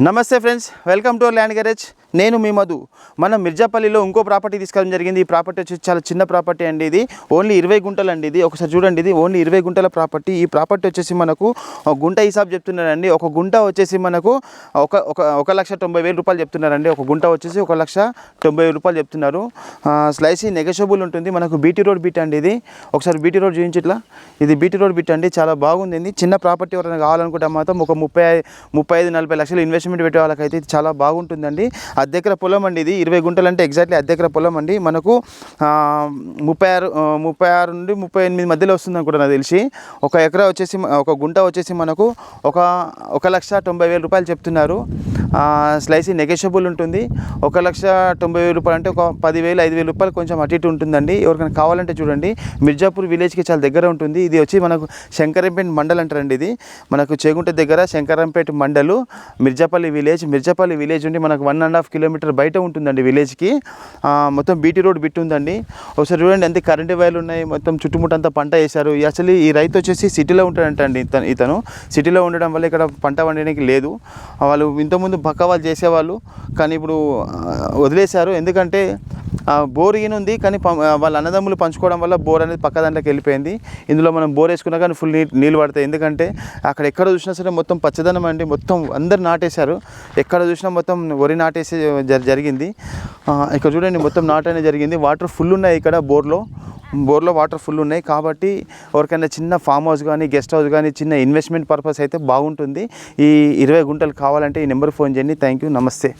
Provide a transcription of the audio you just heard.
నమస్తే friends welcome to land garage నేను మీ మధు. మనం మిర్జాపల్లిలో ఇంకో ప్రాపర్టీ తీసుకోవడం జరిగింది. ఈ ప్రాపర్టీ వచ్చి చాలా చిన్న ప్రాపర్టీ అండి ఇది. ఓన్లీ ఇరవై గుంటలు అండి ఇది. ఒకసారి చూడండి ఇది. ఓన్లీ ఇరవై గుంటల ప్రాపర్టీ. ఈ ప్రాపర్టీ వచ్చేసి మనకు గుంట హిసాబ్ చెప్తున్నారండి. ఒక గుంట వచ్చేసి మనకు ఒక ఒక ఒక లక్ష తొంభై వేలు రూపాయలు చెప్తున్నారండి. ఒక గుంట వచ్చేసి ఒక లక్ష తొంభై వేల రూపాయలు చెప్తున్నారు. స్లైసీ నెగషబుల్ ఉంటుంది. మనకు బీటీ రోడ్ బిట్ అండి ఇది. ఒకసారి బీటీ రోడ్ చూపించి ఇట్లా ఇది బీటీ రోడ్ బిట్ అండి. చాలా బాగుంది చిన్న ప్రాపర్టీ ఎవరైనా కావాలనుకుంటే మాత్రం ఒక ముప్పై ముప్పై ఐదు నలభై లక్షలు ఇన్వెస్ట్మెంట్ పెట్టే వాళ్ళకైతే చాలా బాగుంటుందండి. అద్దెకర పొలం అండి ఇది. ఇరవై గుంటలు అంటే ఎగ్జాక్ట్లీ అద్దెకర పొలం అండి. మనకు ముప్పై ఆరు ముప్పై ఆరు నుండి ముప్పై ఎనిమిది మధ్యలో వస్తుంది అనుకుంటా నాకు తెలిసి. ఒక ఎకరా వచ్చేసి ఒక గుంట వచ్చేసి మనకు ఒక ఒక లక్ష తొంభై వేల రూపాయలు చెప్తున్నారు. స్లైసీ నెగోషియబుల్ ఉంటుంది. ఒక లక్ష తొంభై వేల రూపాయలు అంటే ఒక పదివేలు ఐదు వేల రూపాయలు కొంచెం అటు ఇటు ఉంటుందండి. ఎవరికైనా కావాలంటే చూడండి. మిర్జాపూర్ విలేజ్కి చాలా దగ్గర ఉంటుంది. ఇది వచ్చి మనకు శంకరంపేట మండల్ అంటారండి ఇది. మనకు చేగుంట దగ్గర శంకరంపేట మండలు మిర్జాపల్లి విలేజ్. మిర్జాపల్లి విలేజ్ ఉండి మనకు వన్ అండ్ హాఫ్ కిలోమీటర్ బయట ఉంటుందండి విలేజ్కి. మొత్తం బీటీ రోడ్ బిట్ ఉందండి. ఒకసారి చూడండి ఎంత కరెంటు వైర్లు ఉన్నాయి. మొత్తం చుట్టుముట్టంతా పంట వేశారు. ఈ అసలు ఈ రైతు వచ్చేసి సిటీలో ఉంటాడంట అండి ఇతను. ఇతను సిటీలో ఉండడం వల్ల ఇక్కడ పంట పండడానికి లేదు. వాళ్ళు ఇంతకుముందు పక్క వాళ్ళు చేసేవాళ్ళు. కానీ ఇప్పుడు వదిలేశారు. ఎందుకంటే ఆ, బోర్ ఉంది. కానీ వాళ్ళ అన్నదమ్ములు పంచుకోవడం వల్ల బోర్ అనేది పక్క దాంట్లోకి వెళ్ళిపోయింది. ఇందులో మనం బోర్ వేసుకున్నా కానీ ఫుల్ నీట్ నీళ్ళు పడతాయి. ఎందుకంటే అక్కడ ఎక్కడ చూసినా సరే మొత్తం పచ్చదనం అండి. మొత్తం అందరు నాటేశారు. ఎక్కడ చూసినా మొత్తం వరి నాటేసి జరిగింది. ఇక్కడ చూడండి మొత్తం నాటనే జరిగింది. వాటర్ ఫుల్ ఉన్నాయి ఇక్కడ బోర్లో. బోర్లో వాటర్ ఫుల్ ఉన్నాయి. కాబట్టి ఎవరికైనా చిన్న ఫామ్ హౌస్ కానీ గెస్ట్ హౌస్ కానీ చిన్న ఇన్వెస్ట్మెంట్ పర్పస్ అయితే బాగుంటుంది. ఈ ఇరవై గుంటలు కావాలంటే ఈ నెంబర్ ఫోన్ చేయండి. థ్యాంక్ యూ నమస్తే.